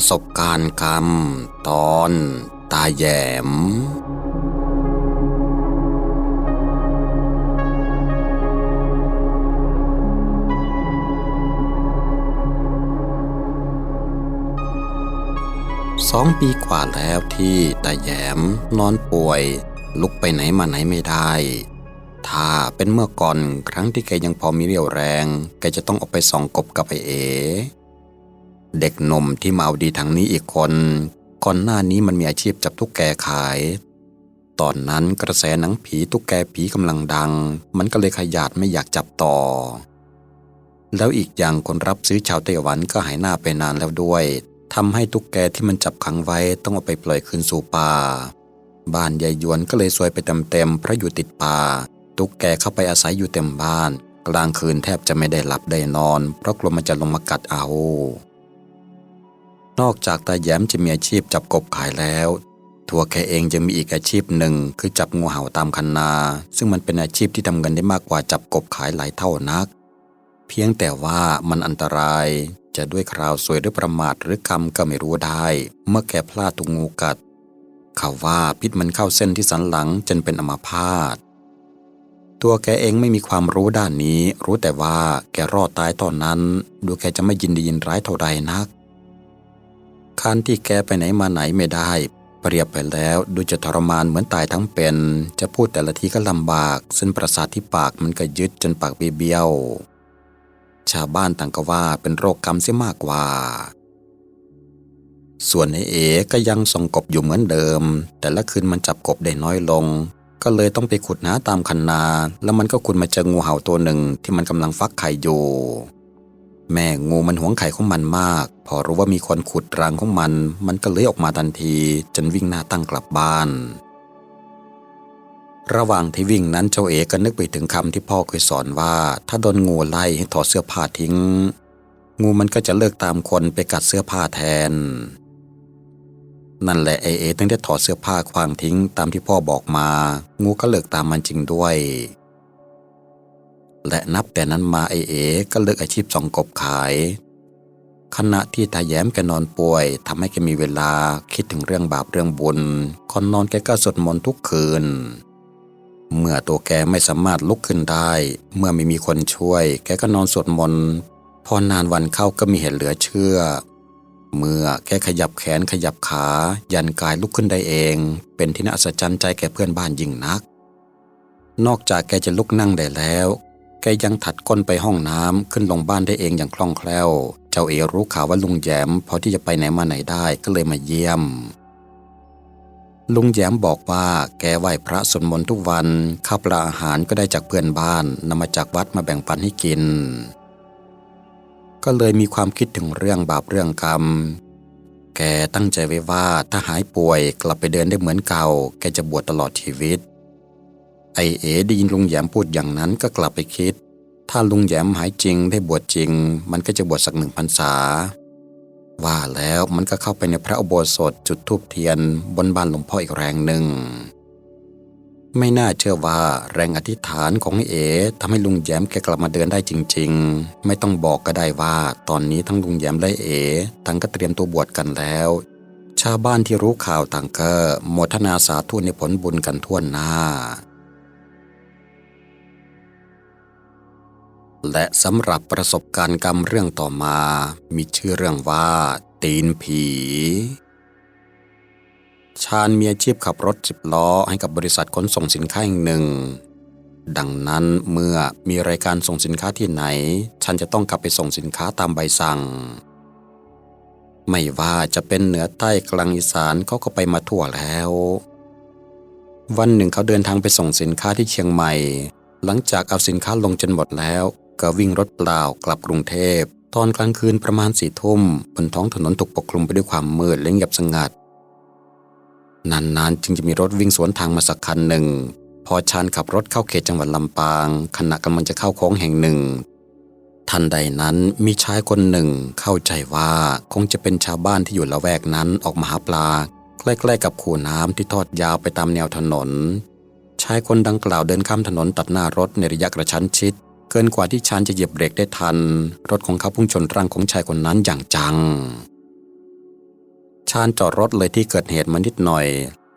ประสบการณ์กรรม ตอน ตาแยม สองปีกว่าแล้วที่ตาแยมนอนป่วย ลุกไปไหนมาไหนไม่ได้ ถ้าเป็นเมื่อก่อนครั้งที่แกยังพอมีเรี่ยวแรง แกจะต้องออกไปส่องกบกับไอเอ เด็กหนุ่มที่มาเอาดีทางนี้อีกคนก่อนหน้านี้มันมีอาชีพจับตุ๊กแกขาย ตอนนั้นกระแสหนังผีตุ๊กแกผีกำลังดัง มันก็เลยขยาดไม่อยากจับต่อ แล้วอีกอย่างคนรับซื้อชาวไต้หวันก็หายหน้าไปนานแล้วด้วยทำให้ตุ๊กแกที่มันจับขังไว้ต้องเอาไปปล่อยคืนสู่ป่า บ้านยายยวนก็เลยซวยไปเต็มๆเพราะอยู่ติดป่า ตุ๊กแกเข้าไปอาศัยอยู่เต็มบ้าน กลางคืนแทบจะไม่ได้หลับได้นอน เพราะกลัวมันจะลงมากัดเอา นอกจากตาแย้มจะมีอาชีพจับกบขายแล้วตัวแกเองยังมีอีกอาชีพหนึ่งคือจับงูเห่าตามคันนา ซึ่งมันเป็นอาชีพที่ทำเงินได้มากกว่าจับกบขายหลายเท่านัก เพียงแต่ว่ามันอันตรายจะด้วยคราวสวยหรือประมาทหรือกรรมก็ไม่รู้ได้ เมื่อแกพลาดถูกงูกัดเขาว่าพิษมันเข้าเส้นที่สันหลังจนเป็นอัมาพาตตัวแกเองไม่มีความรู้ด้านนี้ รู้แต่ว่าแกรอดตายตอนนั้น ดูแกจะไม่ยินดียินร้ายเท่าใดนัก การที่แกไปไหนมาไหนไม่ได้ เปรียบไปแล้วดูจะทรมานเหมือนตายทั้งเป็น จะพูดแต่ละทีก็ลำบาก เส้นประสาทที่ปากมันก็ยึดจนปากเบี้ยว ชาวบ้านต่างก็ว่าเป็นโรคกรรมเสียมากกว่า ส่วนไอเอก็ยังส่องกบอยู่เหมือนเดิม แต่ละคืนมันจับกบได้น้อยลง ก็เลยต้องไปขุดหาตามคันนา แล้วมันก็ขุดมาเจองูเห่าตัวหนึ่งที่มันกำลังฟักไข่อยู่ แม่งูมันหวงไข่ของมันมาก พอรู้ว่ามีคนขุดรังของมัน มันก็เลยออกมาทันที จนวิ่งหน้าตั้งกลับบ้าน ระหว่างที่วิ่งนั้นเจ้าเอก็นึกไปถึงคำที่พ่อเคยสอนว่า ถ้าโดนงูไล่ให้ถอดเสื้อผ้าทิ้ง งูมันก็จะเลิกตามคนไปกัดเสื้อผ้าแทน นั่นแหละไอเอตั้งได้ถอดเสื้อผ้าควางทิ้งตามที่พ่อบอกมา งูก็เลิกตามมันจริงด้วย และนับแต่นั้นมาไอเอ๋ก็เลิกอาชีพสองกบขาย ขณะที่ตาแย้มแกนอนป่วยทำให้แกมีเวลาคิดถึงเรื่องบาปเรื่องบุญก่อนนอนแกก็สวดมนต์ทุกคืน เมื่อตัวแกไม่สามารถลุกขึ้นได้ เมื่อไม่มีคนช่วย แกก็นอนสวดมนต์พอนานวันเข้าก็มีเหตุเหลือเชื่อ เมื่อแกขยับแขนขยับขา ยันกายลุกขึ้นได้เอง เป็นที่น่าอัศจรรย์ใจแก่เพื่อนบ้านยิ่งนัก นอกจากแกจะลุกนั่งได้แล้ว แกยังถัดก้นไปห้องน้ำขึ้นลงบ้านได้เองอย่างคล่องแคล่ว เจ้าเอรู้ข่าวว่าลุงแยมพอที่จะไปไหนมาไหนได้ก็เลยมาเยี่ยม ลุงแย้มบอกว่าแกไหว้พระสวดมนต์ทุกวันข้าวปลาอาหารก็ได้จากเพื่อนบ้านนำมาจากวัดมาแบ่งปันให้กิน ก็เลยมีความคิดถึงเรื่องบาปเรื่องกรรม แกตั้งใจไว้ว่าถ้าหายป่วยกลับไปเดินได้เหมือนเก่า แกจะบวชตลอดชีวิต ไอเอ๋ได้ยินลุงแยมพูดอย่างนั้นก็กลับไปคิด ถ้าลุงแยมหายจริงได้บวชจริง มันก็จะบวชสักหนึ่งพรรษา ว่าแล้วมันก็เข้าไปในพระอุโบสถจุดธูปเทียนบนบานหลวงพ่ออีกแรงหนึ่ง ไม่น่าเชื่อว่าแรงอธิษฐานของเอ๋ทำให้ลุงแย้มแกกลับมาเดินได้จริง ๆ ไม่ต้องบอกก็ได้ว่า ตอนนี้ทั้งลุงแย้มและเอ๋ทั้งก็เตรียมตัวบวชกันแล้วชาวบ้านที่รู้ข่าวต่างก็โมทนาสาธุในผลบุญกันทั่วหน้า และสำหรับประสบการณ์กรรมเรื่องต่อมา มีชื่อเรื่องว่า ตีนผี ชาญมีอาชีพขับรถสิบล้อให้กับบริษัทขนส่งสินค้าแห่งหนึ่ง ดังนั้นเมื่อมีรายการส่งสินค้าที่ไหน ฉันจะต้องกลับไปส่งสินค้าตามใบสั่ง ไม่ว่าจะเป็นเหนือใต้กลางอีสานเขาก็ไปมาทั่วแล้ว วันหนึ่งเขาเดินทางไปส่งสินค้าที่เชียงใหม่ หลังจากเอาสินค้าลงจนหมดแล้ว ก็วิ่งรถเปล่ากลับกรุงเทพ ตอนกลางคืนประมาณสี่ทุ่มบนท้องถนนถูกปกคลุมไปด้วยความมืดและเงียบสงัด นานๆ จึงจะมีรถวิ่งสวนทางมาสักคันหนึ่ง พอชานขับรถเข้าเขตจังหวัดลำปาง ขณะกำลังจะเข้าโค้งแห่งหนึ่ง ทันใดนั้นมีชายคนหนึ่งเข้าใจว่าคงจะเป็นชาวบ้านที่อยู่ละแวกนั้นออกมาหาปลาใกล้ๆกับคูน้ำที่ทอดยาวไปตามแนวถนนชายคนดังกล่าวเดินข้ามถนนตัดหน้ารถในระยะกระชั้นชิด เกินกว่าที่ชานจะเหยียบเบรกได้ทัน รถของเขาพุ่งชนร่างของชายคนนั้นอย่างจัง ชาญจอดรถเลยที่เกิดเหตุมานิดหน่อย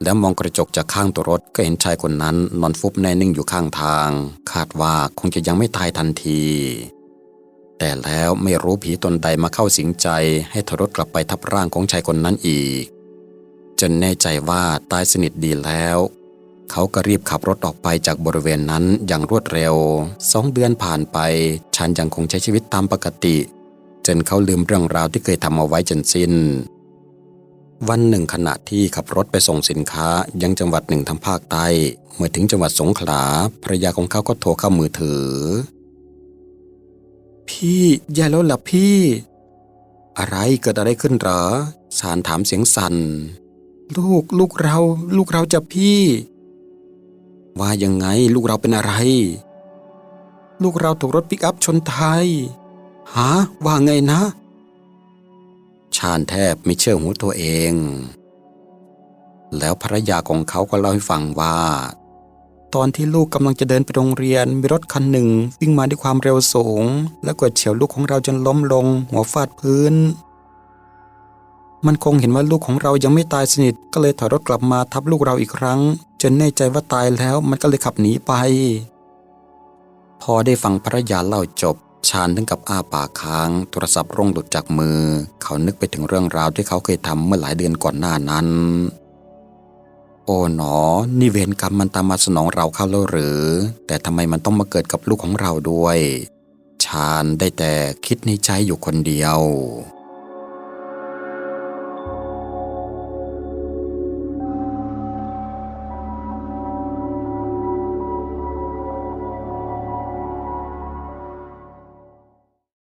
แล้วมองกระจกจากข้างตัวรถก็เห็นชายคนนั้นนอนฟุบแน่นิ่งอยู่ข้างทาง คาดว่าคงจะยังไม่ตายทันที แต่แล้วไม่รู้ผีตนใดมาเข้าสิงใจ ให้ถอยรถกลับไปทับร่างของชายคนนั้นอีก จนแน่ใจว่าตายสนิทดีแล้ว เขาก็รีบขับรถออกไปจากบริเวณนั้นอย่างรวดเร็วสองเดือนผ่านไปชันยังคงใช้ชีวิตตามปกติ จนเขาลืมเรื่องราวที่เคยทำเอาไว้จนสิ้น วันหนึ่งขณะที่ขับรถไปส่งสินค้ายังจังหวัดหนึ่งทางภาคใต้ เมื่อถึงจังหวัดสงขลาภรรยาของเขาก็โทรเข้ามือถือ พี่แย่แล้วล่ะพี่ อะไรเกิดอะไรขึ้นหรอสารถามเสียงสัน่นลูกลูกเรา ลูกเราจะพี่ ว่ายังไงลูกเราเป็นอะไร ลูกเราถูกรถปิกอัพชนท้ายฮะว่าไงนะ ชาญแทบไม่เชื่อหูตัวเอง แล้วภรรยาของเขาก็เล่าให้ฟังว่า ตอนที่ลูกกำลังจะเดินไปโรงเรียนมีรถคันหนึ่งวิ่งมาด้วยความเร็วสูง และกวดเฉียวลูกของเราจนล้มลง หัวฟาดพื้น มันคงเห็นว่าลูกของเรายังไม่ตายสนิทก็เลยถอยรถกลับมาทับลูกเราอีกครั้ง จนแน่ใจว่าตายแล้วมันก็เลยขับหนีไป พอได้ฟังภรรยาเล่าจบชาญถึงกับอ้าปากค้าง โทรศัพท์ร่วงหลุดจากมือ เขานึกไปถึงเรื่องราวที่เขาเคยทำเมื่อหลายเดือนก่อนหน้านั้น โอ้หนอ นี่เวรกรรมมันตามมาสนองเราเข้าแล้วหรือ แต่ทำไมมันต้องมาเกิดกับลูกของเราด้วย ชาญได้แต่คิดในใจอยู่คนเดียว